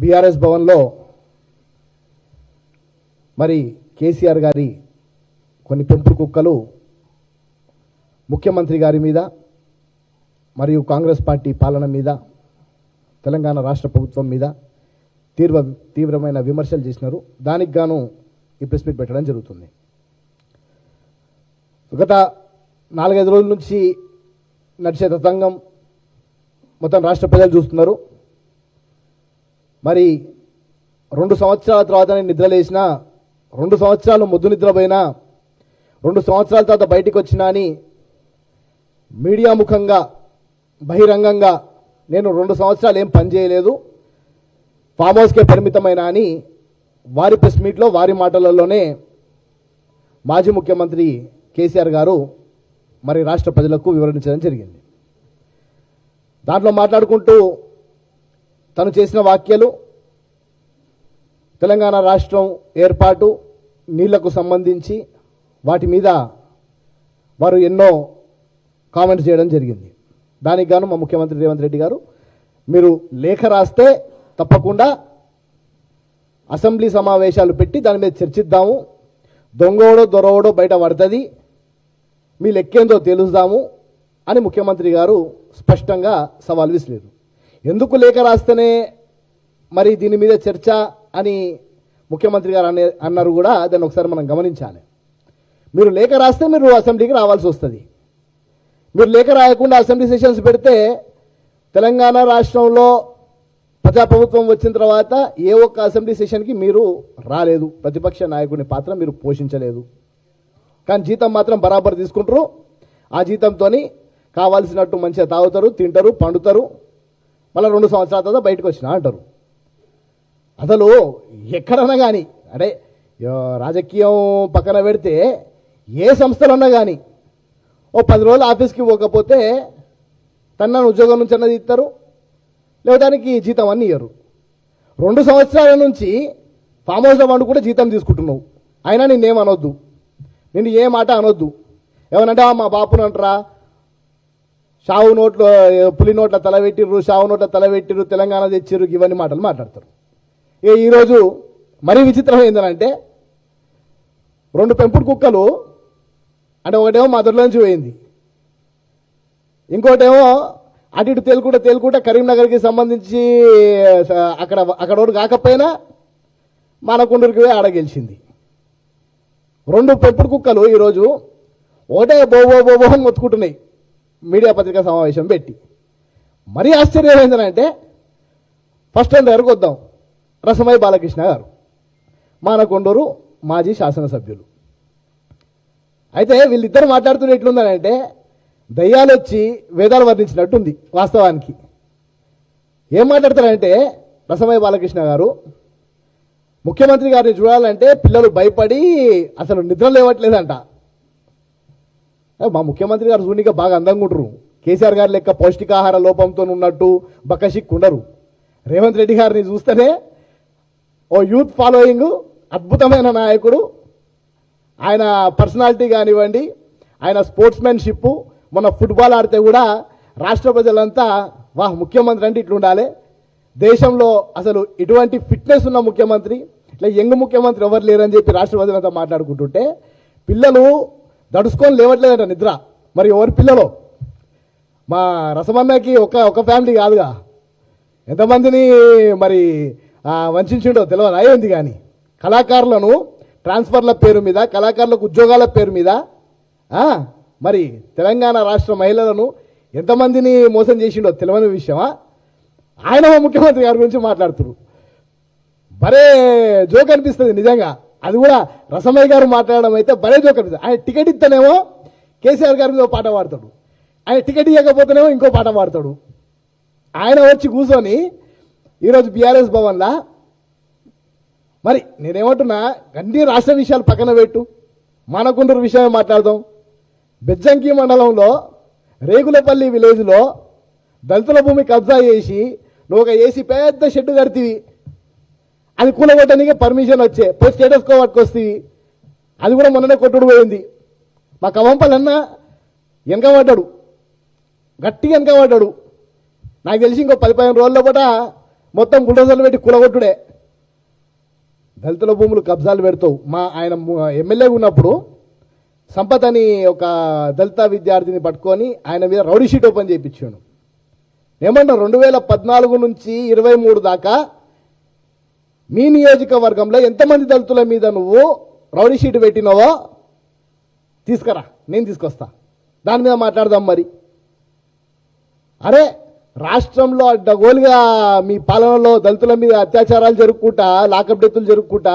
BRS భవన్లో మరి కేసీఆర్ గారి కొన్ని పెంపుడు కుక్కలు ముఖ్యమంత్రి గారి మీద మరియు కాంగ్రెస్ పార్టీ పాలన మీద తెలంగాణ రాష్ట్ర ప్రభుత్వం మీద తీవ్ర తీవ్రమైన విమర్శలు చేసినారు. దానికి గాను ఈ ప్రెస్ మీట్ పెట్టడం జరుగుతుంది. గత నాలుగైదు రోజుల నుంచి నడిచే తతంగం మొత్తం రాష్ట్ర ప్రజలు చూస్తున్నారు. మరి రెండు సంవత్సరాల తర్వాత నేను నిద్రలేసిన రెండు సంవత్సరాలు ముద్దు నిద్రపోయినా రెండు సంవత్సరాల తర్వాత బయటికి వచ్చినా అని మీడియా ముఖంగా బహిరంగంగా నేను రెండు సంవత్సరాలు ఏం పని చేయలేదు ఫామ్ హౌస్కే పరిమితమైన అని వారి ప్రెస్ మీట్లో వారి మాటలలోనే మాజీ ముఖ్యమంత్రి కేసీఆర్ గారు మరి రాష్ట్ర ప్రజలకు వివరించడం జరిగింది. దాంట్లో మాట్లాడుకుంటూ తను చేసిన వాక్యాలు తెలంగాణ రాష్ట్రం ఏర్పాటు నీళ్ళకు సంబంధించి వాటి మీద వారు ఎన్నో కామెంట్స్ చేయడం జరిగింది. దానికి గాను మా ముఖ్యమంత్రి రేవంత్ రెడ్డి గారు మీరు లేఖ రాస్తే తప్పకుండా అసెంబ్లీ సమావేశాలు పెట్టి దాని మీద చర్చిద్దాము. దొంగోడో దొరవడో బయట పడుతుంది. మీ లెక్కేందో తెలుస్తాము అని ముఖ్యమంత్రి గారు స్పష్టంగా సవాల్ విసిలేరు ఎందుకు లేఖ రాస్తేనే మరి దీని మీద చర్చ అని ముఖ్యమంత్రి గారు అనే అన్నారు కూడా దాన్ని ఒకసారి మనం గమనించాలి. మీరు లేఖ రాస్తే మీరు అసెంబ్లీకి రావాల్సి వస్తుంది. మీరు లేఖ రాయకుండా అసెంబ్లీ సెషన్స్ పెడితే తెలంగాణ రాష్ట్రంలో ప్రజాప్రభుత్వం వచ్చిన తర్వాత ఏ ఒక్క అసెంబ్లీ సెషన్కి మీరు రాలేదు. ప్రతిపక్ష నాయకుని పాత్ర మీరు పోషించలేదు. కానీ జీతం మాత్రం బరాబర్ తీసుకుంటారు. ఆ జీతంతో కావాల్సినట్టు మంచిగా తాగుతారు తింటారు పండుతారు. మళ్ళీ రెండు సంవత్సరాల తర్వాత బయటకు వచ్చిన అంటారు. అసలు ఎక్కడన్నా కానీ అంటే రాజకీయం పక్కన పెడితే ఏ సంస్థలన్నా కానీ ఓ పది రోజులు ఆఫీస్కి పోకపోతే తన ఉద్యోగం నుంచి అన్నది ఇస్తారు లేదా దానికి జీతం అన్నీ ఇయ్యరు. రెండు సంవత్సరాల నుంచి ఫామ్ హౌస్లో వండు కూడా జీతం తీసుకుంటున్నావు. అయినా నిన్నేం అనొద్దు. నేను ఏ మాట అనొద్దు. ఏమనంటే మా బాపును అంటారా? షావు నోట్లో పులి నోట్ల తల పెట్టిర్రు షావు నోట్ల తల పెట్టిర్రు తెలంగాణ తెచ్చిర్రు ఇవన్నీ మాటలు మాట్లాడతారు. ఏ ఈరోజు మరీ విచిత్రం ఏంటంటే రెండు పెంపుడు కుక్కలు అంటే ఒకటేమో మా పోయింది. ఇంకోటేమో అటు ఇటు తేలుకుంటా తేలుకుంటా కరీంనగర్కి సంబంధించి అక్కడ అక్కడ ఒకటి కాకపోయినా మానకొండూరుకి పోయి ఆడ గెలిచింది. రెండు పెంపుడు కుక్కలు ఈరోజు ఒకటే బోబో బోబో అని మొత్తుకుంటున్నాయి. మీడియా పత్రికా సమావేశం పెట్టి. మరీ ఆశ్చర్యం ఏంటంటే ఫస్ట్ అండ్ దగ్గరకు వద్దాం. రసమయ్య బాలకృష్ణ గారు మానకొండూరు మాజీ శాసనసభ్యులు. అయితే వీళ్ళిద్దరు మాట్లాడుతున్న ఎట్లుందనంటే దయ్యాలు వచ్చి వేదాలు వర్ణించినట్టుంది వాస్తవానికి. ఏం మాట్లాడతారంటే రసమయ్య బాలకృష్ణ గారు ముఖ్యమంత్రి గారిని చూడాలంటే పిల్లలు భయపడి అసలు నిద్ర లేవట్లేదంట. మా ముఖ్యమంత్రి గారు చూడనిక బాగా అందంగా ఉంటారు కేసీఆర్ గారు లెక్క పౌష్టికాహార లోపంతో ఉన్నట్టు బకషిక్ ఉండరు. రేవంత్ రెడ్డి గారిని చూస్తేనే ఓ యూత్ ఫాలోయింగ్ అద్భుతమైన నాయకుడు. ఆయన పర్సనాలిటీ కానివ్వండి ఆయన స్పోర్ట్స్మెన్షిప్ మొన్న ఫుట్బాల్ ఆడితే కూడా రాష్ట్ర ప్రజలంతా వాహ్ ముఖ్యమంత్రి అంటే ఇట్లుండాలి. దేశంలో అసలు ఇటువంటి ఫిట్నెస్ ఉన్న ముఖ్యమంత్రి ఇట్లా యంగ్ ముఖ్యమంత్రి ఎవరు లేరని చెప్పి రాష్ట్ర ప్రజలంతా మాట్లాడుకుంటుంటే పిల్లలు దడుచుకొని లేవట్లేదంట నిద్ర. మరి ఎవరి పిల్లలు? మా రసమన్నకి ఒక ఒక ఫ్యామిలీ కాదుగా. ఎంతమందిని మరి వంచుండో తెలియదు అయ్యింది కానీ కళాకారులను ట్రాన్స్ఫర్ల పేరు మీద కళాకారులకు ఉద్యోగాల పేరు మీద మరి తెలంగాణ రాష్ట్ర మహిళలను ఎంతమందిని మోసం చేసిండో తెలియని విషయమా? ఆయన ముఖ్యమంత్రి గారి గురించి మాట్లాడుతున్నారు. భరే జోక్ అనిపిస్తుంది నిజంగా. అది కూడా రసమయ్య గారు మాట్లాడడం అయితే భలే జోక్ అనిపిస్తుంది. ఆయన టికెట్ ఇస్తేనేమో కేసీఆర్ గారి మీద పాట పాడతాడు. ఆయన టికెట్ ఇవ్వకపోతేనేమో ఇంకో పాట పాడతాడు. ఆయన వచ్చి కూర్చొని ఈరోజు బీఆర్ఎస్ భవన్లా మరి నేనేమంటున్నా అన్ని రాష్ట్ర విషయాలు పక్కన పెట్టు. మానకొండూరు విషయమే మాట్లాడదాం. బెజ్జంకి మండలంలో రేగులపల్లి విలేజ్లో దళితుల భూమి కబ్జా చేసి నువ్వు ఒక ఏసీ పెద్ద షెడ్ కడితివి. అది కూలగొట్టడానికి పర్మిషన్ వచ్చే. పోయి స్టేటస్ కో పట్టుకొస్తీవి అది కూడా మొన్ననే కొట్టుడు పోయింది మా కవంపలన్న వెనకబడ్డాడు. గట్టిగా వెనక పడ్డాడు నాకు తెలిసి ఇంకో పది పదిహేను రోజుల పూట మొత్తం బుల్డోజర్లు పెట్టి కూలగొట్టుడే. దళితుల భూములు కబ్జాలు పెడతావు. మా ఆయన ఎమ్మెల్యే ఉన్నప్పుడు సంపత్ అని ఒక దళిత విద్యార్థిని పట్టుకొని ఆయన మీద రౌడీ షీట్ ఓపెన్ చేయించాడు. ఏమన్నా రెండు వేల పద్నాలుగు నుంచి ఇరవై మూడు దాకా మీ నియోజకవర్గంలో ఎంతమంది దళితుల మీద నువ్వు రౌడీ షీట్ పెట్టినావో తీసుకురా నేను తీసుకొస్తా. దాని మీద మాట్లాడదాం మరి. అరే రాష్ట్రంలో అడ్డగోలుగా మీ పాలనలో దళితుల మీద అత్యాచారాలు జరుపుకుంటా లాకప్ డెత్తులు జరుపుకుంటా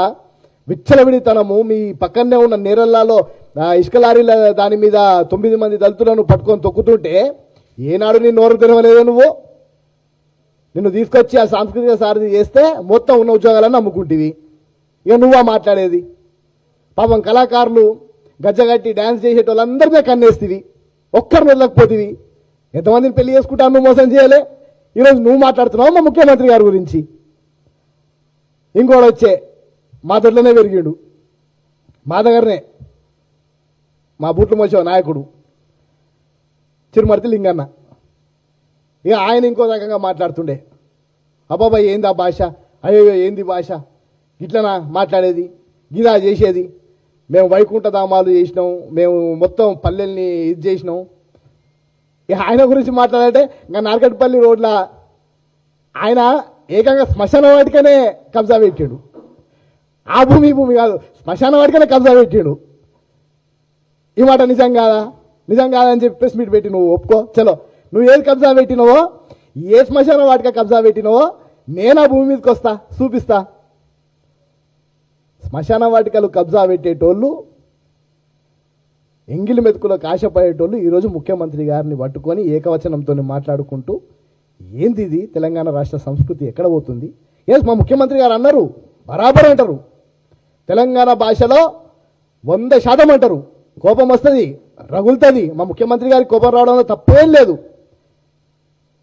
విచ్చలవిడితనము మీ పక్కనే ఉన్న నేరల్లాలో ఇసుక లారీల దాని మీద తొమ్మిది మంది దళితులను పట్టుకొని తొక్కుతుంటే ఏనాడు నీ నోరు తినవలేదు నువ్వు? నిన్ను తీసుకొచ్చి ఆ సాంస్కృతిక సారథి చేస్తే మొత్తం ఉన్న ఉద్యోగాలను అమ్ముకుంటేవి. ఇక నువ్వా మాట్లాడేది? పాపం కళాకారులు గజ్జగట్టి డ్యాన్స్ చేసేటోళ్ళందరినీ కన్నేస్తివి. ఒక్కరిని వదలకపోతివి. ఎంతమందిని పెళ్ళి చేసుకుంటా నువ్వు మోసం చేయలే? ఈరోజు నువ్వు మాట్లాడుతున్నావు మా ముఖ్యమంత్రి గారి గురించి. ఇంకోటి వచ్చే మా దొడ్లోనే పెరిగాడు. మా దగ్గరనే మా బూట్లు మోసే నాయకుడు. చిరుమర్తి లింగన్న. ఇక ఆయన ఇంకో రకంగా మాట్లాడుతుండే. అబ్బాబా ఏంది ఆ భాష? అయ్యో ఏంది భాష? ఇట్లనా మాట్లాడేది? గిదా చేసేది? మేము వైకుంఠ ధామాలు చేసినాం మేము మొత్తం పల్లెల్ని ఇది చేసినాం. ఇక ఆయన గురించి మాట్లాడాలంటే ఇంకా నార్కట్పల్లి రోడ్ల ఆయన ఏకంగా శ్మశాన వాటికనే కబ్జా పెట్టాడు. ఆ భూమి భూమి కాదు శ్మశాన వాటికనే కబ్జా పెట్టాడు. ఈ మాట నిజం కాదా? నిజం కాదని చెప్పి ప్రెస్ మీట్ పెట్టి నువ్వు ఒప్పుకో చలో. నువ్వు ఏది కబ్జా పెట్టినవో ఏ శ్మశాన వాటిక కబ్జా పెట్టినవో నేను ఆ భూమి మీదకి వస్తా చూపిస్తా. శ్మశాన వాటికలు కబ్జా పెట్టేటోళ్ళు ఎంగిలి మెతుకులకు ఆశపడేటోళ్ళు ఈరోజు ముఖ్యమంత్రి గారిని పట్టుకొని ఏకవచనంతో మాట్లాడుకుంటూ ఏంది ఇది? తెలంగాణ రాష్ట్ర సంస్కృతి ఎక్కడ పోతుంది? ఎస్ మా ముఖ్యమంత్రి గారు అన్నారు? బరాబర్ అంటారు. తెలంగాణ భాషలో వంద శాతం అంటారు. కోపం వస్తుంది రగులుతుంది. మా ముఖ్యమంత్రి గారికి కోపం రావడంలో తప్పేం లేదు.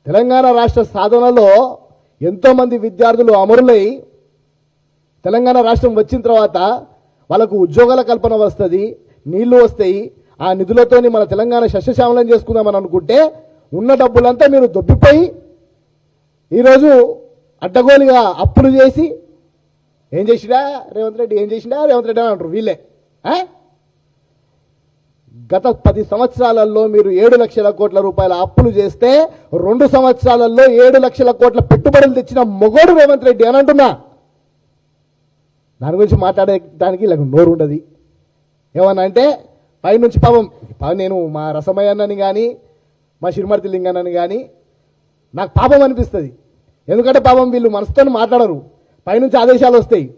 తెలంగాణ రాష్ట్ర సాధనలో ఎంతోమంది విద్యార్థులు అమరులై తెలంగాణ రాష్ట్రం వచ్చిన తర్వాత వాళ్ళకు ఉద్యోగాల కల్పన వస్తుంది నీళ్ళు వస్తాయి ఆ నిధులతోని మన తెలంగాణ సస్యశ్యామలం చేసుకుందామని అనుకుంటే ఉన్న డబ్బులంతా మీరు దొబ్బిపోయి ఈరోజు అడ్డగోలుగా అప్పులు చేసి ఏం చేసిడా? రేవంత్ రెడ్డి ఏం చేసిడా? రేవంత్ రెడ్డి అని అంటారు వీళ్ళే. గత పది సంవత్సరాలలో మీరు ఏడు లక్షల కోట్ల రూపాయల అప్పులు చేస్తే రెండు సంవత్సరాలలో ఏడు లక్షల కోట్ల పెట్టుబడులు తెచ్చిన మొగోడు రేవంత్ రెడ్డి అని అంటున్నా. దాని గురించి మాట్లాడడానికి ఇలా నోరు ఉండదు. ఏమన్నా అంటే పైనుంచి పాపం పాపం నేను మా రసమయ్యన్నని కానీ మా శిరుమర్తి లింగన్నని కానీ నాకు పాపం అనిపిస్తుంది. ఎందుకంటే పాపం వీళ్ళు మనసుతో మాట్లాడరు. పైనుంచి ఆదేశాలు వస్తాయి.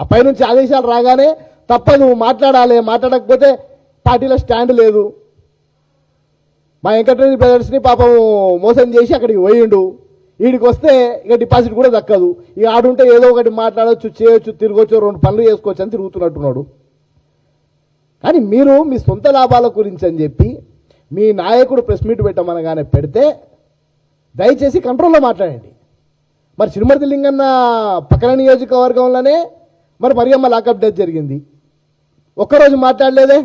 ఆ పైనుంచి ఆదేశాలు రాగానే తప్పదు మాట్లాడాలి మాట్లాడకపోతే పార్టీలో స్టాండ్ లేదు. మా వెంకటరెడ్డి బ్రదర్స్ని పాపం మోసం చేసి అక్కడికి పోయిండు. వీడికి వస్తే ఇక డిపాజిట్ కూడా దక్కదు. ఇక ఆడుంటే ఏదో ఒకటి మాట్లాడొచ్చు చేయొచ్చు తిరగొచ్చు రెండు పనులు చేసుకోవచ్చు అని తిరుగుతున్నట్టున్నాడు. కానీ మీరు మీ సొంత లాభాల గురించి అని చెప్పి మీ నాయకుడు ప్రెస్ మీట్ పెట్టమనగానే పెడితే దయచేసి కంట్రోల్లో మాట్లాడండి. మరి చిరుమర్తి లింగన్న పక్కన నియోజకవర్గంలోనే మరి మరియమ్మ లాకప్ డెత్ జరిగింది. ఒక్కరోజు మాట్లాడలేదే?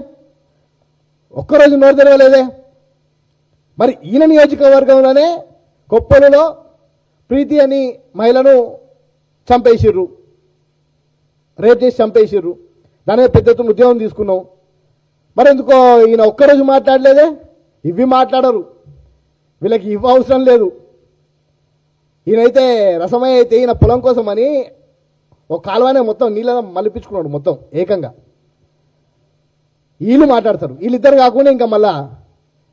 ఒక్కరోజు నోరు తెరవలేదే? మరి ఈయన నియోజకవర్గంలోనే కొప్పలులో ప్రీతి అని మహిళను చంపేసిర్రు. రేప్ చేసి చంపేసిర్రు. దాని మీద పెద్ద ఎత్తున ఉద్యోగం తీసుకున్నాం. మరి ఎందుకో ఈయన ఒక్కరోజు మాట్లాడలేదే? ఇవి మాట్లాడరు. వీళ్ళకి ఇవ్వ అవసరం లేదు. ఈయనైతే రసమయ్య అయితే ఈయన పొలం కోసమని ఒక కాలువనే మొత్తం నీళ్ళ మలిపించుకున్నాడు మొత్తం ఏకంగా. వీళ్ళు మాట్లాడతారు. వీళ్ళిద్దరు కాకుండా ఇంకా మళ్ళా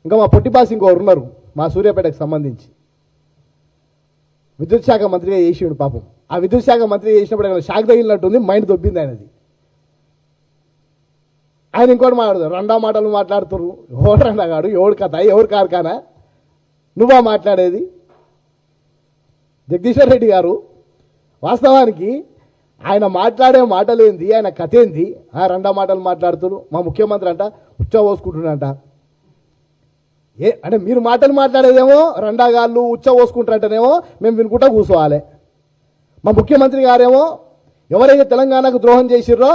ఇంకా మా పొట్టిపాస్ ఇంకోరు ఉన్నారు మా సూర్యాపేటకు సంబంధించి. విద్యుత్ శాఖ మంత్రిగా చేసిండు పాపం. ఆ విద్యుత్ శాఖ మంత్రి చేసినప్పుడు ఆయన షాక్ తగిలినట్టుంది మైండ్ దొబ్బింది ఆయనది. ఆయన ఇంకోటి మాట్లాడతారు రెండో మాటలు మాట్లాడుతారు ఎవడు రండగాడు ఎవడు కథ ఎవరు కార్ఖానా నువ్వా మాట్లాడేది? జగదీశ్వర్ రెడ్డి గారు వాస్తవానికి ఆయన మాట్లాడే మాటలేంది ఆయన కథ ఏంది ఆ రెండో మాటలు మాట్లాడుతున్నారు మా ముఖ్యమంత్రి అంట ఉచ్చ పోసుకుంటున్నాడంట. ఏ అంటే మీరు మాటలు మాట్లాడేదేమో రెండాగాళ్ళు ఉచ్చ పోసుకుంటారంటేనేమో మేము వినుకుంటా కూర్చోవాలి. మా ముఖ్యమంత్రి గారేమో ఎవరైతే తెలంగాణకు ద్రోహం చేసిర్రో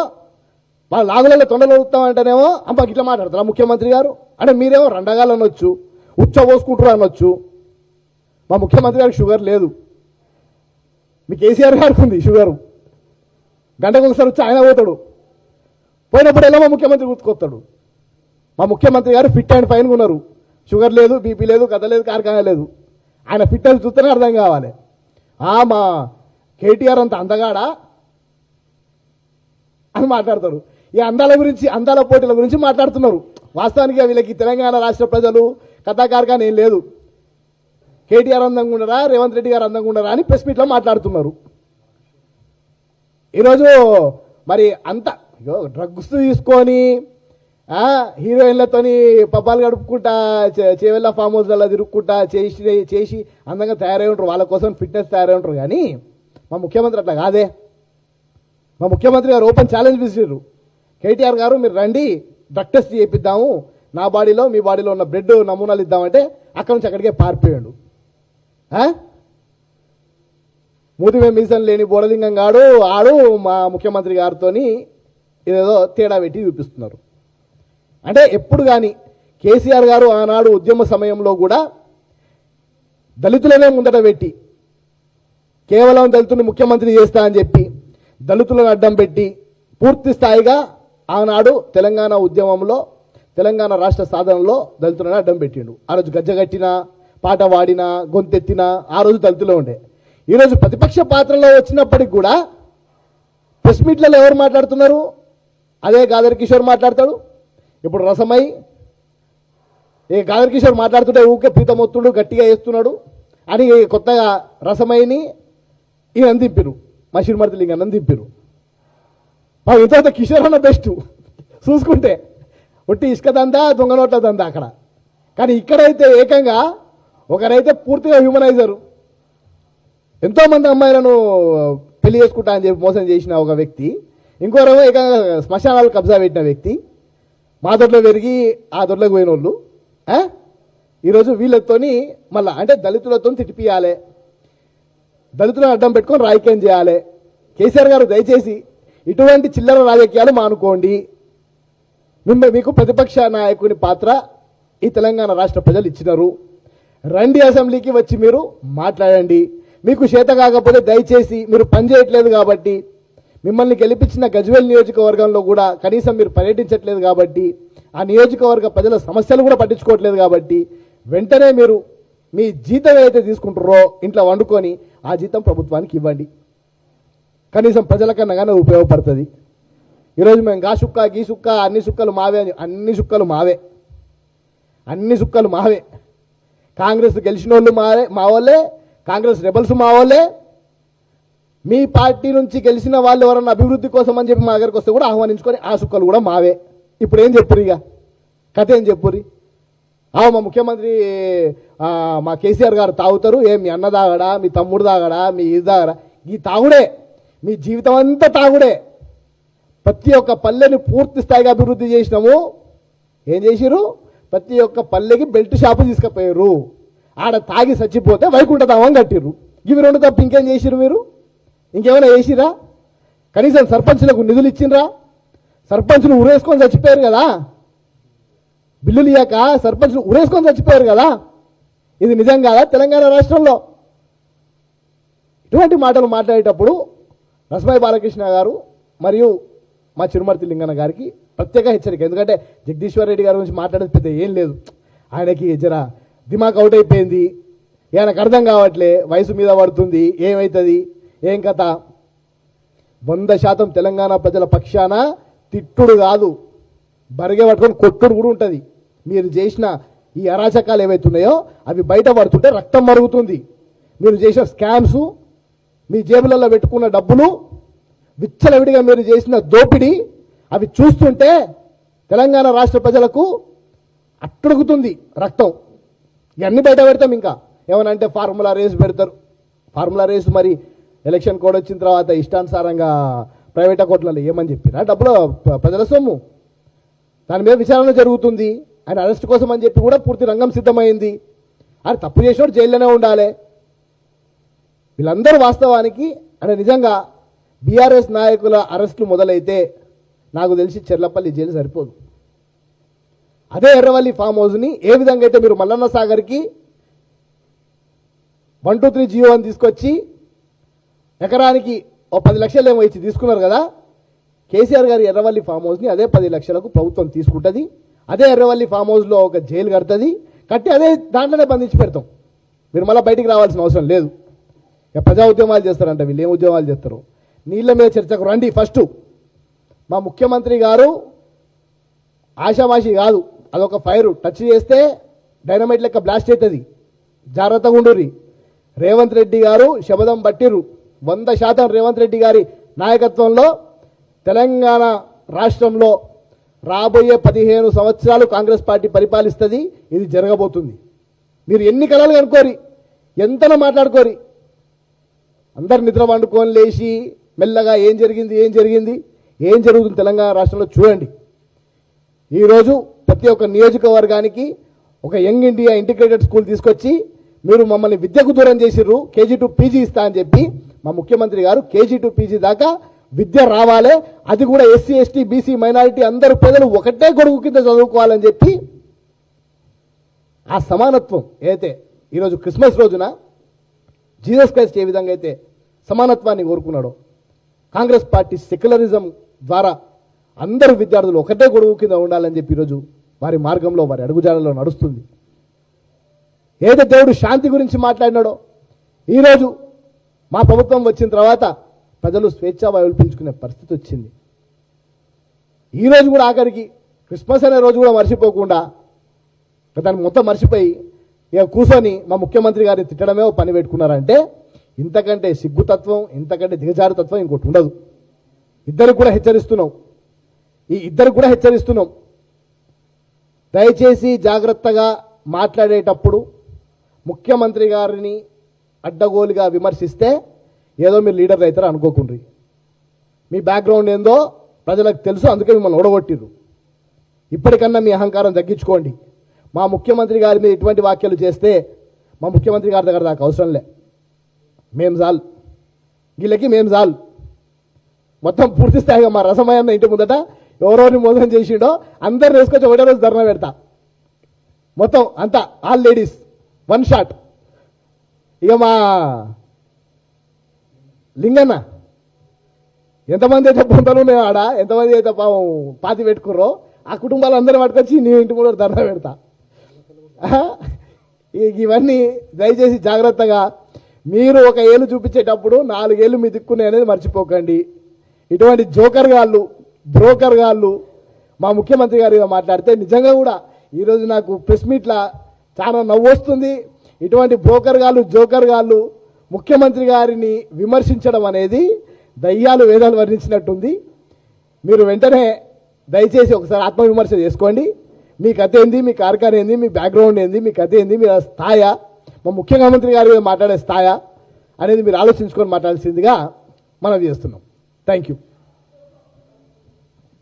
వాళ్ళ నాగులలో తొండలు వస్తామంటేనేమో అమ్మ ఇట్లా మాట్లాడతారా ముఖ్యమంత్రి గారు. అంటే మీరేమో రెండగాళ్ళు అనొచ్చు ఉచ్చ పోసుకుంటారు అనొచ్చు. మా ముఖ్యమంత్రి గారికి షుగర్ లేదు. మీ కేసీఆర్ గారికి ఉంది షుగరు. గంటకు ఒకసారి వచ్చి ఆయన పోతాడు. పోయినప్పుడు ఎలా మా ముఖ్యమంత్రి గుర్తుకొస్తాడు. మా ముఖ్యమంత్రి గారు ఫిట్ అండ్ ఫైన్గా ఉన్నారు. షుగర్ లేదు బీపీ లేదు కథ లేదు కార్ఖానా లేదు. ఆయన ఫిట్నెస్ చూస్తేనే అర్థం కావాలి. ఆ మా కేటీఆర్ అంత అందగాడా? అని మాట్లాడతారు ఈ అందాల గురించి అందాల పోటీల గురించి మాట్లాడుతున్నారు. వాస్తవానికి వీళ్ళకి తెలంగాణ రాష్ట్ర ప్రజలు కథా ఏం లేదు. కేటీఆర్ అందంగా ఉండరా రేవంత్ రెడ్డి గారు అందంగా ఉండరా అని ప్రెస్ మీట్లో మాట్లాడుతున్నారు. ఈరోజు మరి అంత ఇగో డ్రగ్స్ తీసుకొని హీరోయిన్లతోని పబ్బాలు గడుపుకుంటా చే- చేవెళ్ళ ఫామ్ హౌస్లలో తిరుగుకుంటా చేసి చేసి అందంగా తయారై ఉంటారు వాళ్ళ కోసం ఫిట్నెస్ తయారై ఉంటారు కానీ మా ముఖ్యమంత్రి అట్లా కాదే. మా ముఖ్యమంత్రి గారు ఓపెన్ ఛాలెంజ్ విసిరారు. కేటీఆర్ గారు మీరు రండి డ్రగ్ టెస్ట్ చేపిద్దాము. నా బాడీలో మీ బాడీలో ఉన్న బ్లడ్ నమూనాలు ఇద్దామంటే అక్కడి నుంచి అక్కడికే పారిపోయాడు. ఆ? మూతిమే మీసం లేని బోడలింగం గాడు ఆడు మా ముఖ్యమంత్రి గారితోని ఇదేదో తేడా పెట్టి చూపిస్తున్నారు. అంటే ఎప్పుడు కానీ కేసీఆర్ గారు ఆనాడు ఉద్యమ సమయంలో కూడా దళితులనే ముందట పెట్టి కేవలం దళితుని ముఖ్యమంత్రి చేస్తా అని చెప్పి దళితులను అడ్డం పెట్టి పూర్తి స్థాయిగా ఆనాడు తెలంగాణ ఉద్యమంలో తెలంగాణ రాష్ట్ర సాధనలో దళితులను అడ్డం పెట్టిండు. ఆ రోజు గజ్జగట్టినా పాట పాడినా గొంతెత్తిన ఆ రోజు దళితులే ఉండే. ఈరోజు ప్రతిపక్ష పాత్రలో వచ్చినప్పటికి కూడా ప్రెస్ మీట్లలో ఎవరు మాట్లాడుతున్నారు? అదే గాదర్ కిషోర్ మాట్లాడతాడు. ఇప్పుడు రసమై ఏ గాదర్ కిషోర్ మాట్లాడుతుంటే ఊకే పీతమొత్తుడు గట్టిగా వేస్తున్నాడు. అని కొత్తగా రసమైని ఈయన దింపిరు మా శ్రీమతి లింగన్న దింపిరు మా ఇంత కిషోర్ అన్న బెస్ట్ చూసుకుంటే ఒట్టి ఇసుక దందా దొంగ నోట్ల దందా అక్కడ. కానీ ఇక్కడైతే ఏకంగా ఒకరైతే పూర్తిగా హ్యూమనైజరు ఎంతోమంది అమ్మాయిలను పెళ్ళి చేసుకుంటా అని చెప్పి మోసం చేసిన ఒక వ్యక్తి ఇంకోరేమో ఇక శ్మశానాలు కబ్జా పెట్టిన వ్యక్తి మా దొడ్లో పెరిగి ఆ దొడ్లోకి పోయిన వాళ్ళు ఈరోజు వీళ్ళతోని మళ్ళా అంటే దళితులతో తిట్టిపియాలి. దళితులను అడ్డం పెట్టుకొని రాజకీయం చేయాలి. కేసీఆర్ గారు దయచేసి ఇటువంటి చిల్లర రాజకీయాలు మానుకోండి. మిమ్మల్ని మీకు ప్రతిపక్ష నాయకుని పాత్ర ఈ తెలంగాణ రాష్ట్ర ప్రజలు ఇచ్చినారు. రండి అసెంబ్లీకి వచ్చి మీరు మాట్లాడండి. మీకు చేత కాకపోతే దయచేసి మీరు పనిచేయట్లేదు కాబట్టి మిమ్మల్ని గెలిపించిన గజ్వేల్ నియోజకవర్గంలో కూడా కనీసం మీరు పర్యటించట్లేదు కాబట్టి ఆ నియోజకవర్గ ప్రజల సమస్యలు కూడా పట్టించుకోవట్లేదు కాబట్టి వెంటనే మీరు మీ జీతం ఏదైతే తీసుకుంటారో ఇంట్లో వండుకొని ఆ జీతం ప్రభుత్వానికి ఇవ్వండి. కనీసం ప్రజలకన్నా కానీ ఉపయోగపడుతుంది. ఈరోజు మేము గా సుక్క గీ సుక్క అన్ని సుక్కలు మావే అన్ని సుక్కలు మావే. అన్ని సుక్కలు మావే. కాంగ్రెస్ గెలిచిన వాళ్ళు మావే మా వాళ్ళే కాంగ్రెస్ రెబల్స్ మా వాళ్ళే. మీ పార్టీ నుంచి గెలిచిన వాళ్ళు ఎవరన్నా అభివృద్ధి కోసం అని చెప్పి మా దగ్గరికి వస్తే కూడా ఆహ్వానించుకొని ఆ సుక్కలు కూడా మావే. ఇప్పుడు ఏం చెప్పురు ఇక? కథ ఏం చెప్పురి ఆ మా ముఖ్యమంత్రి మా కేసీఆర్ గారు తాగుతారు. ఏ మీ అన్న తాగడా మీ తమ్ముడు తాగడా మీ ఇది తాగడా? ఈ తాగుడే. మీ జీవితం అంతా తాగుడే. ప్రతి ఒక్క పల్లెని పూర్తి స్థాయిగా అభివృద్ధి చేసినాము. ఏం చేసిరు ప్రతి ఒక్క పల్లెకి బెల్ట్ షాపు తీసుకుపోయారు ఆడ తాగి చచ్చిపోతే వైకుంఠధామం కట్టిర్రు. ఇవి రెండు తప్ప ఇంకేం చేసిరు మీరు? ఇంకేమైనా చేసిరా కనీసం సర్పంచ్లకు నిధులు ఇచ్చిండ్రా? సర్పంచ్లు ఉరేసుకొని చచ్చిపోయారు కదా? బిల్లులు ఇయ్యాక సర్పంచ్లు ఉరేసుకొని చచ్చిపోయారు కదా? ఇది నిజం కాదా తెలంగాణ రాష్ట్రంలో? ఇటువంటి మాటలు మాట్లాడేటప్పుడు రసమై బాలకృష్ణ గారు మరియు మా చిరుమర్తి లింగన్న గారికి ప్రత్యేక హెచ్చరిక. ఎందుకంటే జగదీశ్వర్ రెడ్డి గారి గురించి మాట్లాడేది పెద్ద ఏం లేదు. ఆయనకి జర దిమాక్ అవుట్ అయిపోయింది. ఈయనకు అర్థం కావట్లే వయసు మీద పడుతుంది ఏమవుతుంది ఏం కథ? వంద శాతం తెలంగాణ ప్రజల పక్షాన తిట్టుడు కాదు. బరిగే పట్టుకొని కొట్టుడు కూడా ఉంటుంది. మీరు చేసిన ఈ అరాచకాలు ఏవైతున్నాయో అవి బయట పడుతుంటే రక్తం మరుగుతుంది. మీరు చేసిన స్కామ్స్ మీ జేబులలో పెట్టుకున్న డబ్బులు విచ్చలవిడిగా మీరు చేసిన దోపిడీ అవి చూస్తుంటే తెలంగాణ రాష్ట్ర ప్రజలకు అట్టుడుగుతుంది రక్తం. ఇవన్నీ బయట పెడతాం ఇంకా. ఏమన్నా అంటే ఫార్ములా రేస్ పెడతారు. ఫార్ములా రేస్ మరి ఎలక్షన్ కోడ్ వచ్చిన తర్వాత ఇష్టానుసారంగా ప్రైవేట్ అకౌంట్లలో ఏమని చెప్పినా డబ్బులు ప్రజల సొమ్ము. దాని మీద విచారణ జరుగుతుంది. ఆయన అరెస్ట్ కోసం అని చెప్పి కూడా పూర్తి రంగం సిద్ధమైంది. ఆయన తప్పు చేసినోడు జైల్లోనే ఉండాలి. వీళ్ళందరూ వాస్తవానికి అంటే నిజంగా బీఆర్ఎస్ నాయకుల అరెస్టులు మొదలైతే నాకు తెలిసి చెర్లపల్లి జైలు సరిపోదు. అదే ఎర్రవల్లి ఫామ్ హౌస్ని ఏ విధంగా అయితే మీరు మల్లన్న సాగర్కి వన్ టూ త్రీ జియో అని తీసుకొచ్చి ఎకరానికి ఓ పది లక్షలు ఏమో ఇచ్చి తీసుకున్నారు కదా కేసీఆర్ గారి ఎర్రవల్లి ఫామ్ హౌస్ని అదే పది లక్షలకు ప్రభుత్వం తీసుకుంటుంది అదే ఎర్రవల్లి ఫామ్ హౌస్లో ఒక జైలు కడుతుంది కట్టి అదే దాంట్లోనే బంధించి పెడతాం. మీరు మళ్ళీ బయటికి రావాల్సిన అవసరం లేదు. ఇక ప్రజా ఉద్యమాలు చేస్తారంట వీళ్ళు ఏం ఉద్యమాలు చేస్తారు? నీళ్ళ మీద చర్చకు రండి ఫస్ట్. మా ముఖ్యమంత్రి గారు ఆషామాషి కాదు. అదొక ఫైర్. టచ్ చేస్తే డైనమైట్ లెక్క బ్లాస్ట్ అవుతుంది. జాగ్రత్తగా ఉండుర్రి. రేవంత్ రెడ్డి గారు శబదం పట్టిర్రు. వంద శాతం రేవంత్ రెడ్డి గారి నాయకత్వంలో తెలంగాణ రాష్ట్రంలో రాబోయే పదిహేను సంవత్సరాలు కాంగ్రెస్ పార్టీ పరిపాలిస్తుంది. ఇది జరగబోతుంది. మీరు ఎన్ని కళలు కనుకోరి ఎంతనో మాట్లాడుకోరి అందరు నిద్ర వండుకొని లేచి మెల్లగా ఏం జరిగింది ఏం జరిగింది ఏం జరుగుతుంది తెలంగాణ రాష్ట్రంలో చూడండి. ఈరోజు ప్రతి ఒక్క నియోజకవర్గానికి ఒక యంగ్ ఇండియా ఇంటిగ్రేటెడ్ స్కూల్ తీసుకొచ్చి మీరు మమ్మల్ని విద్యకు దూరం చేసిర్రు కేజీ టు పీజీ ఇస్తా అని చెప్పి మా ముఖ్యమంత్రి గారు కేజీ టు పీజీ దాకా విద్య రావాలి అది కూడా ఎస్సీ ఎస్టీ బీసీ మైనారిటీ అందరు ప్రజలు ఒకటే గొడుగు కింద చదువుకోవాలని చెప్పి ఆ సమానత్వం ఏదైతే ఈరోజు క్రిస్మస్ రోజున జీసస్ క్రైస్ట్ ఏ విధంగా అయితే సమానత్వాన్ని కోరుకున్నాడో కాంగ్రెస్ పార్టీ సెక్యులరిజం ద్వారా అందరు విద్యార్థులు ఒకటే గొడుగు కింద ఉండాలని చెప్పి ఈరోజు వారి మార్గంలో వారి అడుగుజాడలో నడుస్తుంది. ఏదో దేవుడు శాంతి గురించి మాట్లాడినాడో ఈరోజు మా ప్రభుత్వం వచ్చిన తర్వాత ప్రజలు స్వేచ్ఛ వైల్పించుకునే పీల్చుకునే పరిస్థితి వచ్చింది. ఈరోజు కూడా ఆఖరికి క్రిస్మస్ అనే రోజు కూడా మర్చిపోకుండా దాన్ని మొత్తం మర్చిపోయి ఇక కూర్చొని మా ముఖ్యమంత్రి గారిని తిట్టడమే పని పెట్టుకున్నారంటే ఇంతకంటే సిగ్గుతత్వం ఇంతకంటే దిగజారుతత్వం ఇంకోటి ఉండదు. ఇద్దరు కూడా హెచ్చరిస్తున్నాం. ఈ ఇద్దరు కూడా హెచ్చరిస్తున్నాం. దయచేసి జాగ్రత్తగా మాట్లాడేటప్పుడు ముఖ్యమంత్రి గారిని అడ్డగోలుగా విమర్శిస్తే ఏదో మీరు లీడర్ అవుతారు అనుకోకుండ్రి. మీ బ్యాక్గ్రౌండ్ ఏందో ప్రజలకు తెలుసు అందుకే మిమ్మల్ని ఓడగొట్టిర్రు. ఇప్పటికన్నా మీ అహంకారం తగ్గించుకోండి. మా ముఖ్యమంత్రి గారి మీద ఇటువంటి వ్యాఖ్యలు చేస్తే మా ముఖ్యమంత్రి గారి దగ్గర దాకా అవసరం లే. మేం జాల్. వీళ్ళకి మేం జాల్. మొత్తం పూర్తి స్థాయిగా మా రసమయ్యన్న ఇంటి ముందట ఎవరెవరిని మోసం చేసిండో అందరు వేసుకొచ్చి ఒకటే రోజు ధర్నా పెడతా. మొత్తం అంతా ఆల్ లేడీస్ వన్ షాట్ ఇక మా లింగన్న ఎంతమంది అయితే పొందలు ఉన్నాయి ఆడ ఎంతమంది అయితే పాపం పాతి పెట్టుకుర్రో ఆ కుటుంబాలు అందరూ పట్టుకొచ్చి నీ ఇంటి కూడా ధర్నా పెడతా. ఇవన్నీ దయచేసి జాగ్రత్తగా మీరు ఒక ఏళ్ళు చూపించేటప్పుడు నాలుగేళ్ళు మీ దిక్కునే అనేది మర్చిపోకండి. ఇటువంటి జోకర్ గాళ్ళు బ్రోకర్ గాళ్ళు మా ముఖ్యమంత్రి గారిగా మాట్లాడితే నిజంగా కూడా ఈరోజు నాకు ప్రెస్ మీట్లా చాలా నవ్వు వస్తుంది ఇటువంటి బ్రోకర్ గాళ్ళు జోకర్ గాళ్ళు ముఖ్యమంత్రి గారిని విమర్శించడం అనేది దయ్యాలు వేదాలు వర్ణించినట్టుంది. మీరు వెంటనే దయచేసి ఒకసారి ఆత్మవిమర్శ చేసుకోండి. మీ కథ ఏంది? మీ కార్యక్రమం ఏంది? మీ బ్యాక్గ్రౌండ్ ఏంది? మీ కథ ఏంది? మీ స్థాయా? మా ముఖ్యమంత్రి గారి మాట్లాడే స్థాయా? అనేది మీరు ఆలోచించుకొని మాట్లాడాల్సిందిగా మనం చేస్తున్నాం. Thank you.